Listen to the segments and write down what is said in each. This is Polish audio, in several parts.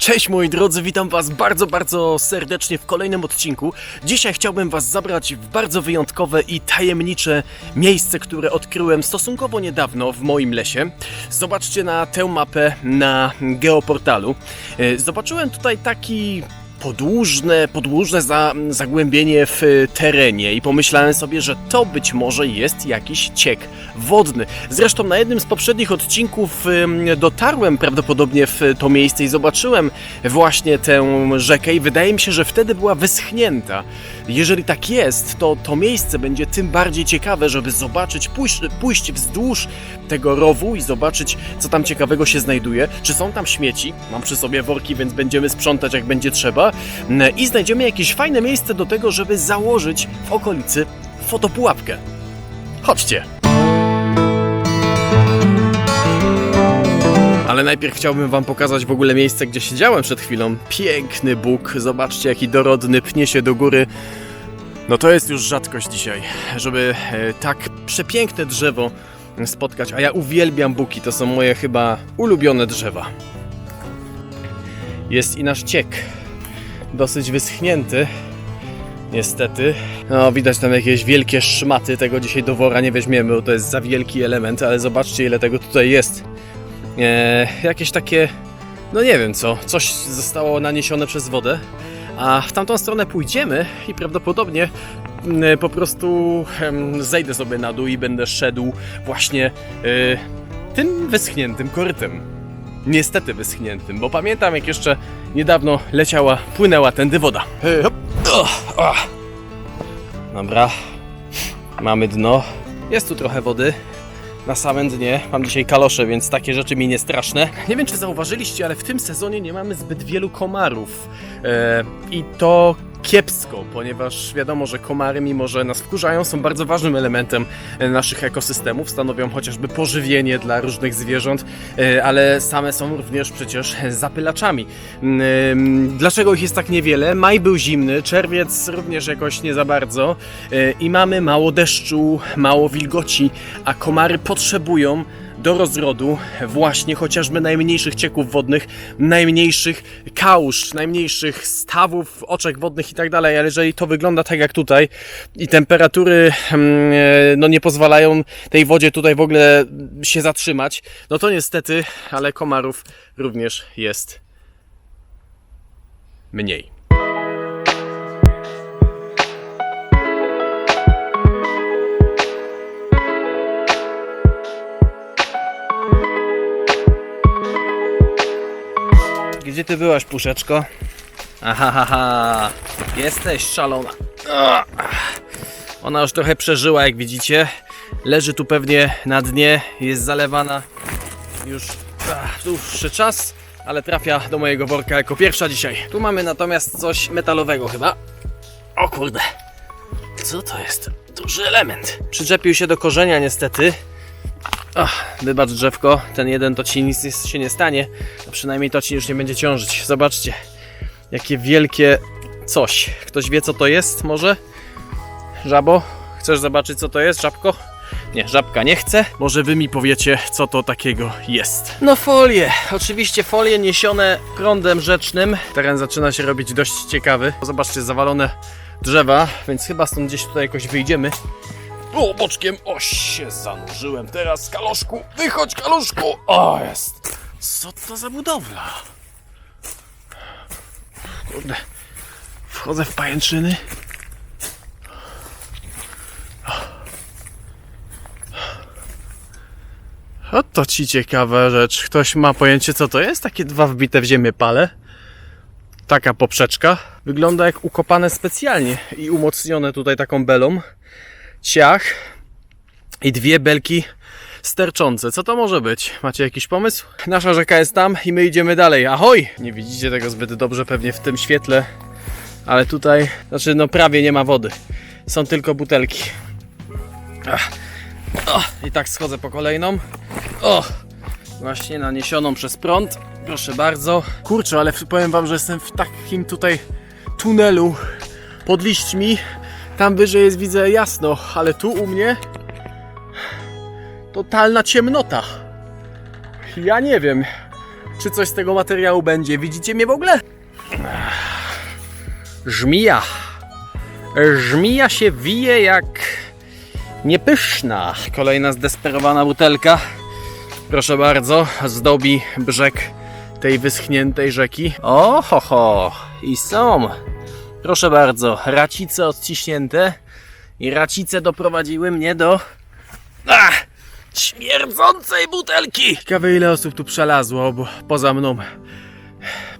Cześć moi drodzy, witam was bardzo, bardzo serdecznie w kolejnym odcinku. Dzisiaj chciałbym was zabrać w bardzo wyjątkowe i tajemnicze miejsce, które odkryłem stosunkowo niedawno w moim lesie. Zobaczcie na tę mapę na geoportalu. E, Zobaczyłem tutaj taki podłużne, podłużne za, zagłębienie w y, terenie i pomyślałem sobie, że to być może jest jakiś ciek wodny. Zresztą na jednym z poprzednich odcinków dotarłem prawdopodobnie w to miejsce i zobaczyłem właśnie tę rzekę i wydaje mi się, że wtedy była wyschnięta. Jeżeli tak jest, to to miejsce będzie tym bardziej ciekawe, żeby zobaczyć, pójść, pójść wzdłuż tego rowu i zobaczyć, co tam ciekawego się znajduje. Czy są tam śmieci? Mam przy sobie worki, więc będziemy sprzątać jak będzie trzeba. I znajdziemy jakieś fajne miejsce do tego, żeby założyć w okolicy fotopułapkę. Chodźcie! Ale najpierw chciałbym Wam pokazać w ogóle miejsce, gdzie siedziałem przed chwilą. Piękny Bóg, zobaczcie jaki dorodny pnie się do góry. No to jest już rzadkość dzisiaj, żeby e, tak przepiękne drzewo spotkać, a ja uwielbiam buki, to są moje chyba ulubione drzewa. Jest i nasz ciek, dosyć wyschnięty, niestety. No widać tam jakieś wielkie szmaty, tego dzisiaj do wora nie weźmiemy, bo to jest za wielki element, ale zobaczcie ile tego tutaj jest. E, jakieś takie, no nie wiem co, coś zostało naniesione przez wodę. A w tamtą stronę pójdziemy i prawdopodobnie mm, po prostu zejdę sobie na dół i będę szedł właśnie e, tym wyschniętym korytem. Niestety wyschniętym, bo pamiętam jak jeszcze niedawno leciała, płynęła tędy woda. Dobra, mamy dno. Jest tu trochę wody, na samym dnie. Mam dzisiaj kalosze, więc takie rzeczy mi nie straszne. Nie wiem, czy zauważyliście, ale w tym sezonie nie mamy zbyt wielu komarów. E, I to kiepsko, ponieważ wiadomo, że komary, mimo że nas wkurzają, są bardzo ważnym elementem e, naszych ekosystemów. Stanowią chociażby pożywienie dla różnych zwierząt, e, ale same są również przecież zapylaczami. Mm, Dlaczego ich jest tak niewiele? Maj był zimny, czerwiec również jakoś nie za bardzo e, i mamy mało deszczu, mało wilgoci, a komary potrzebują do rozrodu właśnie chociażby najmniejszych cieków wodnych, najmniejszych kałuż, najmniejszych stawów, oczek wodnych i tak ale jeżeli to wygląda tak jak tutaj i temperatury mm, e, no nie pozwalają tej wodzie tutaj w ogóle się zatrzymać, no to niestety, ale komarów również jest mniej. Gdzie ty byłaś, puszeczko? Aha, ha, ha. Jesteś szalona. Ah. Ona już trochę przeżyła, jak widzicie. Leży tu pewnie na dnie, jest zalewana już ah, dłuższy czas, ale trafia do mojego worka jako pierwsza dzisiaj. Tu mamy natomiast coś metalowego chyba. O kurde. Co to jest? Duży element. Przyczepił się do korzenia niestety. Ach, wybacz drzewko, ten jeden to ci nic się nie stanie, a przynajmniej to ci już nie będzie ciążyć. Zobaczcie, jakie wielkie coś. Ktoś wie co to jest może? Żabo? Chcesz zobaczyć co to jest, żabko? Nie, żabka nie chce. Może wy mi powiecie, co to takiego jest. No folie. Oczywiście folie niesione prądem rzecznym. Teren zaczyna się robić dość ciekawy. Zobaczcie, zawalone drzewa, więc chyba stąd gdzieś tutaj jakoś wyjdziemy. O, boczkiem, o się zanurzyłem teraz, kaloszku, wychodź kaloszku, o jest. Co to za budowla? Kurde, wchodzę w pajęczyny. Oto ci ciekawa rzecz. Ktoś ma pojęcie co to jest? Takie dwa wbite w ziemię pale. Taka poprzeczka. Wygląda jak ukopane specjalnie i umocnione tutaj taką belą ciach i dwie belki sterczące. Co to może być? Macie jakiś pomysł? Nasza rzeka jest tam i my idziemy dalej. Ahoj! Nie widzicie tego zbyt dobrze pewnie w tym świetle, ale tutaj, znaczy no prawie nie ma wody. Są tylko butelki. Ach. O, I tak schodzę po kolejną. O! Właśnie naniesioną przez prąd. Proszę bardzo. Kurczę, ale powiem wam, że jestem w takim tutaj tunelu pod liśćmi. Tam wyżej jest widzę jasno, ale tu u mnie totalna ciemnota. Ja nie wiem. czy coś z tego materiału będzie. Widzicie mnie w ogóle? Żmija. Żmija się wije jak niepyszna. Kolejna zdesperowana butelka. Proszę bardzo, zdobi brzeg tej wyschniętej rzeki. O, ho, ho. I są. Proszę bardzo, racice odciśnięte. I racice doprowadziły mnie do... Ach! Śmierdzącej butelki! Ciekawe ile osób tu przelazło, bo poza mną.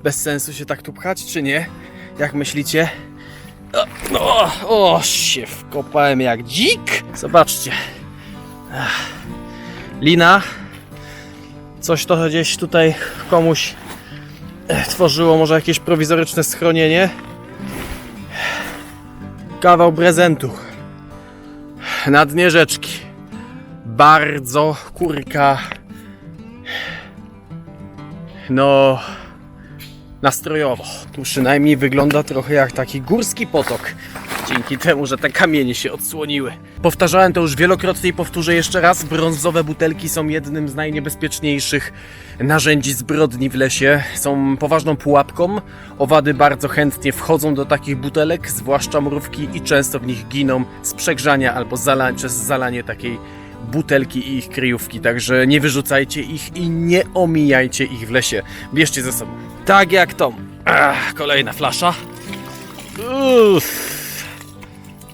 Bez sensu się tak tu pchać, czy nie? Jak myślicie? O, o, o się wkopałem jak dzik. Zobaczcie. Ach. Lina. Coś to gdzieś tutaj komuś eh, tworzyło może jakieś prowizoryczne schronienie. Kawał prezentu. Na dnie rzeczki. Bardzo kurka. No nastrojowo. Tu przynajmniej wygląda trochę jak taki górski potok. Dzięki temu, że te kamienie się odsłoniły. Powtarzałem to już wielokrotnie i powtórzę jeszcze raz. Brązowe butelki są jednym z najniebezpieczniejszych narzędzi zbrodni w lesie. Są poważną pułapką. Owady bardzo chętnie wchodzą do takich butelek, zwłaszcza mrówki i często w nich giną z przegrzania albo zala przez zalanie takiej butelki i ich kryjówki, także nie wyrzucajcie ich i nie omijajcie ich w lesie. Bierzcie ze sobą. Tak jak tą. Ach, kolejna flasza. Uff.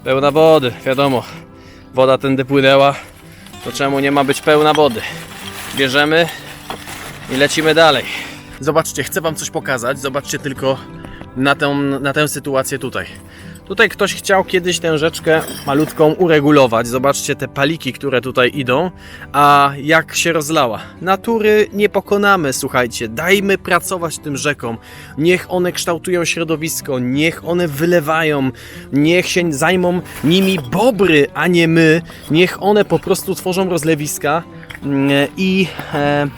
Pełna wody, wiadomo. Woda tędy płynęła, to czemu nie ma być pełna wody? Bierzemy i lecimy dalej. Zobaczcie, chcę Wam coś pokazać. Zobaczcie tylko na tę, na tę sytuację tutaj. Tutaj ktoś chciał kiedyś tę rzeczkę malutką uregulować. Zobaczcie te paliki, które tutaj idą, a jak się rozlała. Natury nie pokonamy, słuchajcie. Dajmy pracować tym rzekom. Niech one kształtują środowisko, niech one wylewają, niech się zajmą nimi bobry, a nie my. Niech one po prostu tworzą rozlewiska mm, i. E,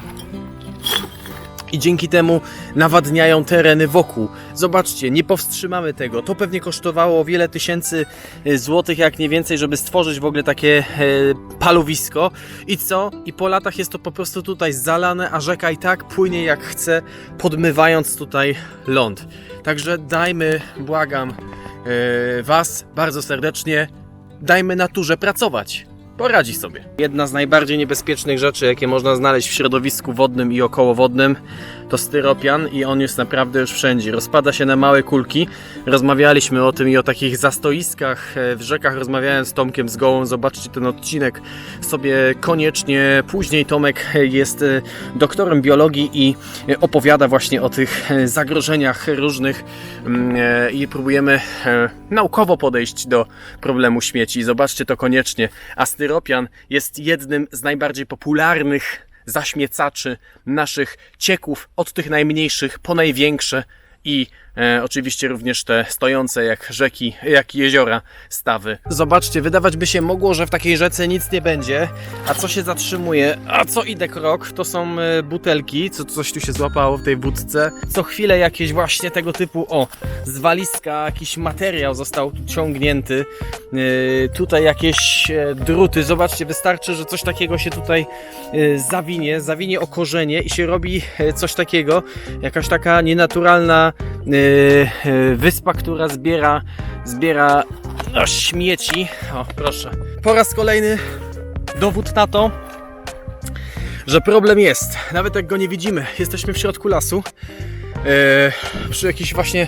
i dzięki temu nawadniają tereny wokół. Zobaczcie, nie powstrzymamy tego. To pewnie kosztowało wiele tysięcy e, złotych, jak nie więcej, żeby stworzyć w ogóle takie e, palowisko. I co? I po latach jest to po prostu tutaj zalane, a rzeka i tak płynie jak chce, podmywając tutaj ląd. Także dajmy, błagam e, Was bardzo serdecznie, dajmy naturze pracować poradzi sobie. Jedna z najbardziej niebezpiecznych rzeczy, jakie można znaleźć w środowisku wodnym i okołowodnym, to styropian i on jest naprawdę już wszędzie. Rozpada się na małe kulki. Rozmawialiśmy o tym i o takich zastoiskach e, w rzekach. Rozmawiałem z Tomkiem z Gołą. Zobaczcie ten odcinek sobie koniecznie. Później Tomek jest e, doktorem biologii i e, opowiada właśnie o tych zagrożeniach różnych mm, i próbujemy naukowo podejść do problemu śmieci. Zobaczcie to koniecznie. A styropian jest jednym z najbardziej popularnych zaśmiecaczy naszych cieków, od tych najmniejszych po największe i oczywiście również te stojące jak rzeki, jak jeziora stawy. Zobaczcie, wydawać by się mogło, że w takiej rzece nic nie będzie, a co się zatrzymuje, a co idę krok, to są e, butelki, co coś tu się złapało w tej wódce. Co chwilę jakieś właśnie tego typu, o, z walizka jakiś materiał został tu ciągnięty. E, tutaj jakieś e, druty, zobaczcie, wystarczy, że coś takiego się tutaj e, zawinie, zawinie o korzenie i się robi e, coś takiego, jakaś taka nienaturalna e, e, wyspa, która zbiera, zbiera no, śmieci. O, proszę. Po raz kolejny dowód na to, że problem jest. Nawet jak go nie widzimy, jesteśmy w środku lasu. E, przy jakichś właśnie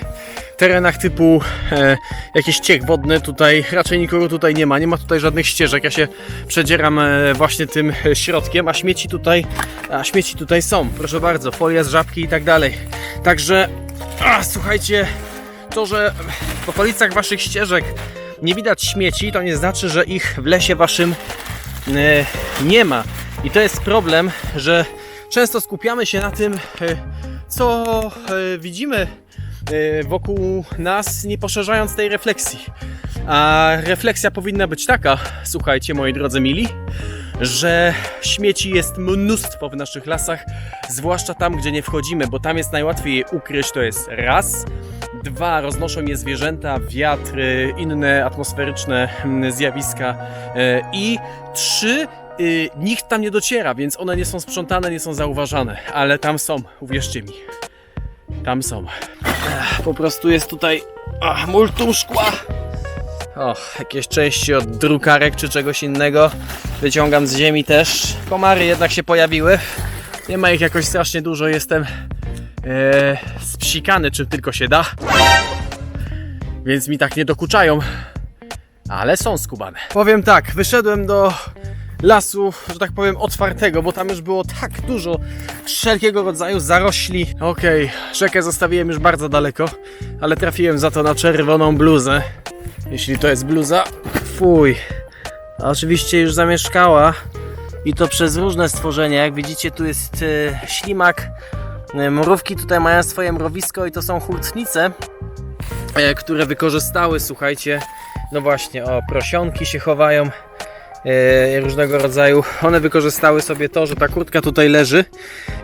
terenach typu e, jakiś ciek wodny. Tutaj raczej nikogo tutaj nie ma. Nie ma tutaj żadnych ścieżek. Ja się przedzieram e, właśnie tym środkiem, a śmieci tutaj, a śmieci tutaj są. Proszę bardzo, folia z żabki i tak dalej. Także a, słuchajcie, to, że w okolicach waszych ścieżek nie widać śmieci, to nie znaczy, że ich w lesie waszym e, nie ma. I to jest problem, że często skupiamy się na tym, e, co e, widzimy wokół nas, nie poszerzając tej refleksji. A refleksja powinna być taka, słuchajcie, moi drodzy mili, że śmieci jest mnóstwo w naszych lasach, zwłaszcza tam, gdzie nie wchodzimy, bo tam jest najłatwiej je ukryć, to jest raz. Dwa, roznoszą je zwierzęta, wiatr, y, inne atmosferyczne mm, zjawiska. E, I trzy, y, nikt tam nie dociera, więc one nie są sprzątane, nie są zauważane, ale tam są, uwierzcie mi. Tam są. Po prostu jest tutaj multum szkła. O, jakieś części od drukarek czy czegoś innego. Wyciągam z ziemi też. Komary jednak się pojawiły. Nie ma ich jakoś strasznie dużo. Jestem e, spsikany, czym tylko się da. Więc mi tak nie dokuczają. Ale są skubane. Powiem tak, wyszedłem do lasu, że tak powiem, otwartego, bo tam już było tak dużo wszelkiego rodzaju zarośli. Okej, rzekę zostawiłem już bardzo daleko, ale trafiłem za to na czerwoną bluzę. Jeśli to jest bluza, fuj. A oczywiście już zamieszkała i to przez różne stworzenia. Jak widzicie, tu jest e, ślimak. E, Mrówki tutaj mają swoje mrowisko i to są hurtnice, e, które wykorzystały, słuchajcie, no właśnie, o, prosionki się chowają różnego rodzaju. One wykorzystały sobie to, że ta kurtka tutaj leży,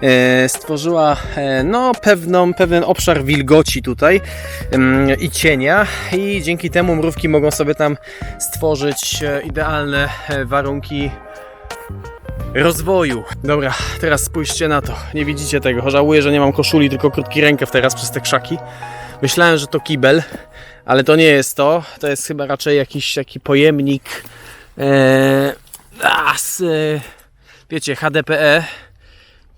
e, stworzyła e, no, pewną, pewien obszar wilgoci tutaj i cienia i dzięki temu mrówki mogą sobie tam stworzyć e, idealne e, warunki rozwoju. Dobra, teraz spójrzcie na to. Nie widzicie tego. Żałuję, że nie mam koszuli, tylko krótki rękaw teraz przez te krzaki. Myślałem, że to kibel, ale to nie jest to. To jest chyba raczej jakiś taki pojemnik e, a, z, e, wiecie, HDPE.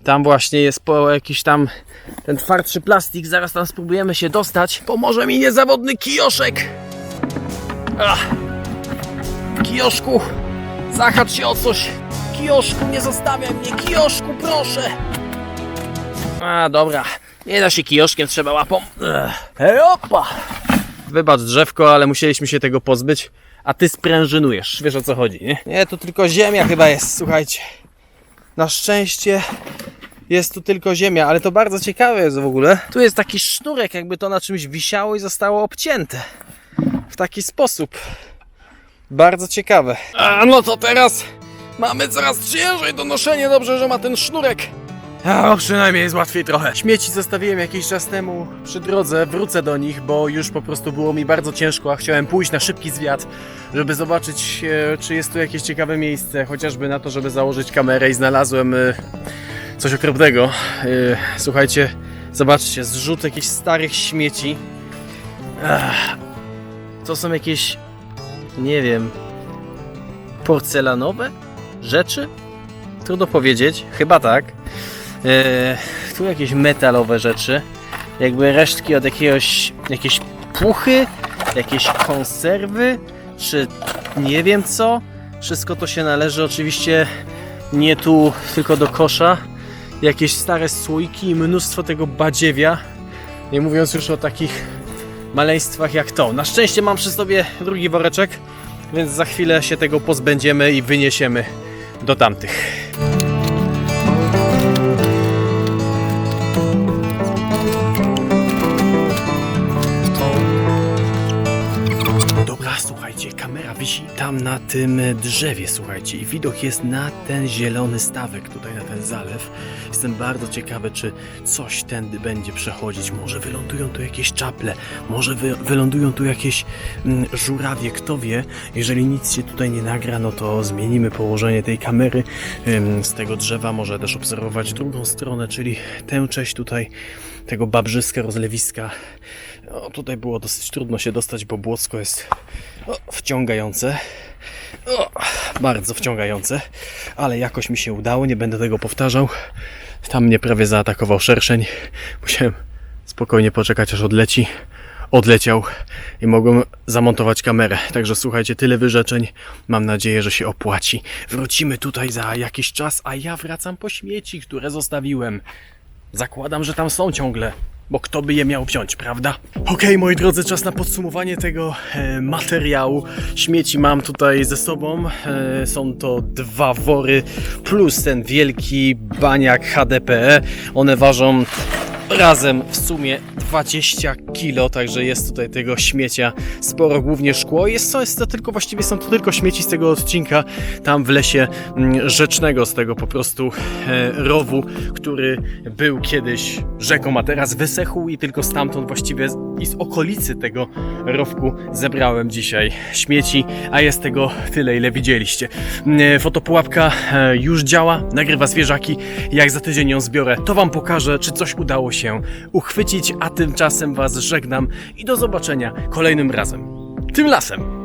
Tam właśnie jest po jakiś tam ten twardszy plastik. Zaraz tam spróbujemy się dostać. Pomoże mi niezawodny kijoszek. Ach. Kijoszku, zahacz się o coś. Kijoszku, nie zostawiaj mnie. Kijoszku, proszę. A, dobra. Nie da się kijoszkiem, trzeba łapą. Ech. Hej, opa. Wybacz drzewko, ale musieliśmy się tego pozbyć. A ty sprężynujesz. Wiesz o co chodzi, nie? Nie, to tylko ziemia chyba jest, słuchajcie. Na szczęście jest tu tylko ziemia, ale to bardzo ciekawe jest w ogóle. Tu jest taki sznurek, jakby to na czymś wisiało i zostało obcięte. W taki sposób. Bardzo ciekawe. A no to teraz mamy coraz ciężej do noszenia. Dobrze, że ma ten sznurek. A, przynajmniej jest łatwiej trochę. Śmieci zostawiłem jakiś czas temu przy drodze, wrócę do nich, bo już po prostu było mi bardzo ciężko, a chciałem pójść na szybki zwiat, żeby zobaczyć, e, czy jest tu jakieś ciekawe miejsce, chociażby na to, żeby założyć kamerę i znalazłem e, coś okropnego. E, Słuchajcie, zobaczcie, zrzut jakichś starych śmieci. Ach, to są jakieś, nie wiem, porcelanowe rzeczy? Trudno powiedzieć, chyba tak. E, tu jakieś metalowe rzeczy, jakby resztki od jakiegoś, jakieś puchy, jakieś konserwy, czy nie wiem co. Wszystko to się należy oczywiście nie tu, tylko do kosza. Jakieś stare słoiki i mnóstwo tego badziewia. Nie mówiąc już o takich maleństwach jak to. Na szczęście mam przy sobie drugi woreczek, więc za chwilę się tego pozbędziemy i wyniesiemy do tamtych. Tam na tym drzewie, słuchajcie, i widok jest na ten zielony stawek, tutaj na ten zalew. Jestem bardzo ciekawy, czy coś tędy będzie przechodzić. Może wylądują tu jakieś czaple, może wy, wylądują tu jakieś mm, żurawie, kto wie. Jeżeli nic się tutaj nie nagra, no to zmienimy położenie tej kamery ym, z tego drzewa. Może też obserwować drugą stronę, czyli tę część tutaj tego babrzyska, rozlewiska. O, tutaj było dosyć trudno się dostać, bo błocko jest o, wciągające. O, bardzo wciągające, ale jakoś mi się udało, nie będę tego powtarzał. Tam mnie prawie zaatakował szerszeń. Musiałem spokojnie poczekać, aż odleci. Odleciał i mogłem zamontować kamerę. Także słuchajcie, tyle wyrzeczeń. Mam nadzieję, że się opłaci. Wrócimy tutaj za jakiś czas, a ja wracam po śmieci, które zostawiłem. Zakładam, że tam są ciągle, bo kto by je miał wziąć, prawda? Okej, moi drodzy, czas na podsumowanie tego e, materiału. Śmieci mam tutaj ze sobą. E, są to dwa wory plus ten wielki baniak HDPE. One ważą razem w sumie 20 kilo, także jest tutaj tego śmiecia sporo, głównie szkło. Jest to, jest to tylko właściwie są to tylko śmieci z tego odcinka tam w lesie mm, rzecznego, z tego po prostu e, rowu, który był kiedyś rzeką, a teraz wysechł i tylko stamtąd właściwie i z okolicy tego rowku zebrałem dzisiaj śmieci, a jest tego tyle, ile widzieliście. Mm, e, fotopułapka e, już działa, nagrywa zwierzaki. Jak za tydzień ją zbiorę, to Wam pokażę, czy coś udało się się uchwycić, a tymczasem Was żegnam i do zobaczenia kolejnym razem. Tym lasem!